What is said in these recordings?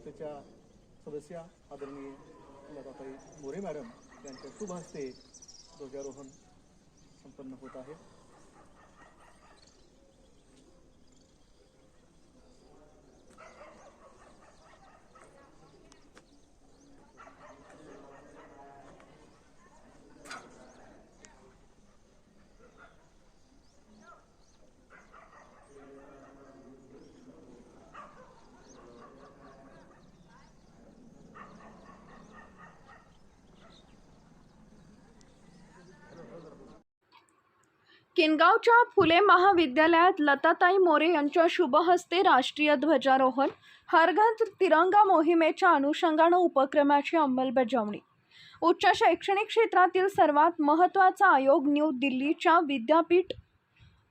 संस्थेच्या सदस्या आदरणीय लताताई मोरे मॅडम यांच्या शुभ हस्ते ध्वजारोहण संपन्न होत आहे. किनगावच्या फुले महाविद्यालयात लताताई मोरे यांच्या शुभहस्ते राष्ट्रीय ध्वजारोहण हर तिरंगा मोहिमेच्या अनुषंगानं उपक्रमाची अंमलबजावणी. उच्च शैक्षणिक क्षेत्रातील सर्वात महत्त्वाचा आयोग न्यू दिल्लीच्या विद्यापीठ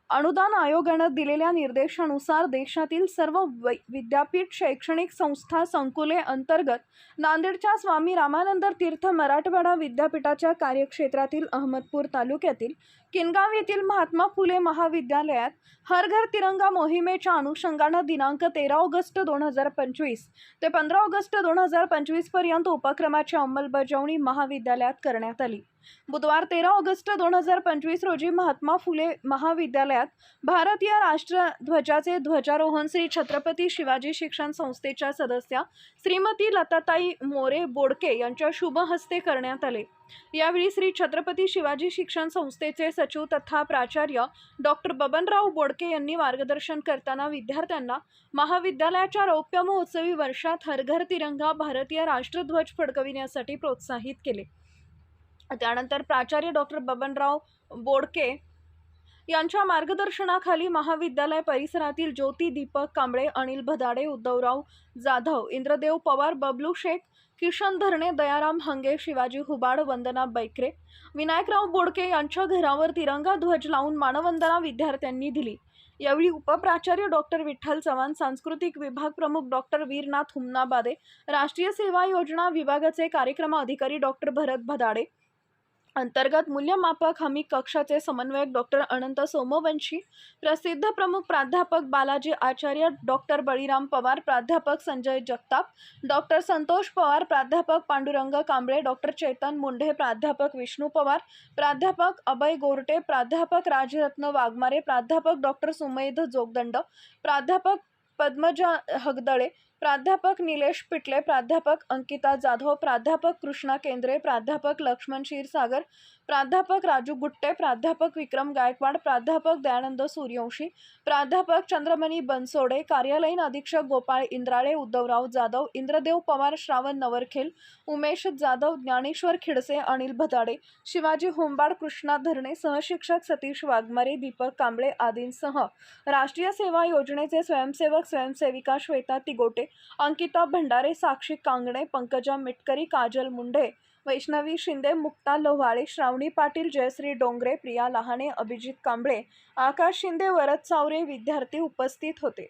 अनुदान आयोगानं दिलेल्या निर्देशानुसार देशातील सर्व वै विद्यापीठ शैक्षणिक संस्था संकुले अंतर्गत नांदेडच्या स्वामी रामानंद तीर्थ मराठवाडा विद्यापीठाच्या कार्यक्षेत्रातील अहमदपूर तालुक्यातील किनगाव येथील महात्मा फुले महाविद्यालयात हर घर तिरंगा मोहिमेच्या अनुषंगानं दिनांक तेरा ऑगस्ट दोन हजार पंचवीस ते पंधरा ऑगस्ट दोन हजार पंचवीसपर्यंत उपक्रमाची अंमलबजावणी महाविद्यालयात करण्यात आली. बुधवार तेरा ऑगस्ट दोन हजार पंचवीस रोजी महात्मा फुले महाविद्यालयात भारतीय राष्ट्रध्वजाचे ध्वजारोहण श्री छत्रपती शिवाजी शिक्षण संस्थेच्या सदस्या श्रीमती लताताई मोरे बोडके यांच्या शुभ हस्ते करण्यात आले. यावेळी श्री छत्रपती शिवाजी शिक्षण संस्थेचे सचिव तथा प्राचार्य डॉक्टर बबनराव बोडके यांनी मार्गदर्शन करताना विद्यार्थ्यांना महाविद्यालयाच्या रौप्य महोत्सवी वर्षात हर घर तिरंगा भारतीय राष्ट्रध्वज फडकविण्यासाठी प्रोत्साहित केले. त्यानंतर प्राचार्य डॉक्टर बबनराव बोडके यांच्या मार्गदर्शनाखाली महाविद्यालय परिसरातील ज्योती दीपक कांबळे अनिल भदाडे उद्धवराव जाधव इंद्रदेव पवार बबलू शेख किशन धरणे दयाराम हंगे शिवाजी हुबाड वंदना बैकरे विनायकराव बोडके यांच्या घरावर तिरंगा ध्वज लावून मानवंदना विद्यार्थ्यांनी दिली. यावेळी उपप्राचार्य डॉक्टर विठ्ठल चव्हाण सांस्कृतिक विभाग प्रमुख डॉक्टर वीरनाथ हुमनाबादे राष्ट्रीय सेवा योजना विभागाचे कार्यक्रम अधिकारी डॉक्टर भरत भदाडे अंतर्गत मूल्यमापक हमी कक्षाचे समन्वयक डॉक्टर अनंत सोमवंशी प्रसिद्ध प्रमुख प्राध्यापक बालाजी आचार्य डॉक्टर बळीराम पवार प्राध्यापक संजय जगताप डॉक्टर संतोष पवार प्राध्यापक पांडुरंग कांबळे डॉक्टर चेतन मुंढे प्राध्यापक विष्णू पवार प्राध्यापक अभय गोरटे प्राध्यापक राजरत्न वाघमारे प्राध्यापक डॉक्टर सुमेध जोगदंड प्राध्यापक पद्मजा हगदळे प्राध्यापक निलेश पिटले प्राध्यापक अंकिता जाधव प्राध्यापक कृष्णा केंद्रे प्राध्यापक लक्ष्मण क्षीरसागर प्राध्यापक राजू गुट्टे प्राध्यापक विक्रम गायकवाड प्राध्यापक दयानंद सूर्यवंशी प्राध्यापक चंद्रमणी बनसोडे कार्यालयीन अधीक्षक गोपाळ इंद्राळे उद्धवराव जाधव इंद्रदेव पवार श्रावण नवरखेल उमेश जाधव ज्ञानेश्वर खिडसे अनिल भदाडे शिवाजी होंबाड कृष्णा धरणे सहशिक्षक सतीश वाघमारे दीपक कांबळे आदींसह राष्ट्रीय सेवा योजनेचे स्वयंसेवक स्वयंसेविका श्वेता तिगोटे अंकिता भंडारे साक्षी कांगणे पंकजा मिटकरी काजल मुंढे वैष्णवी शिंदे मुक्ता लोहाळे श्रावणी पाटील जयश्री डोंगरे प्रिया लहाने अभिजित कांबळे आकाश शिंदे वरद चावरे विद्यार्थी उपस्थित होते.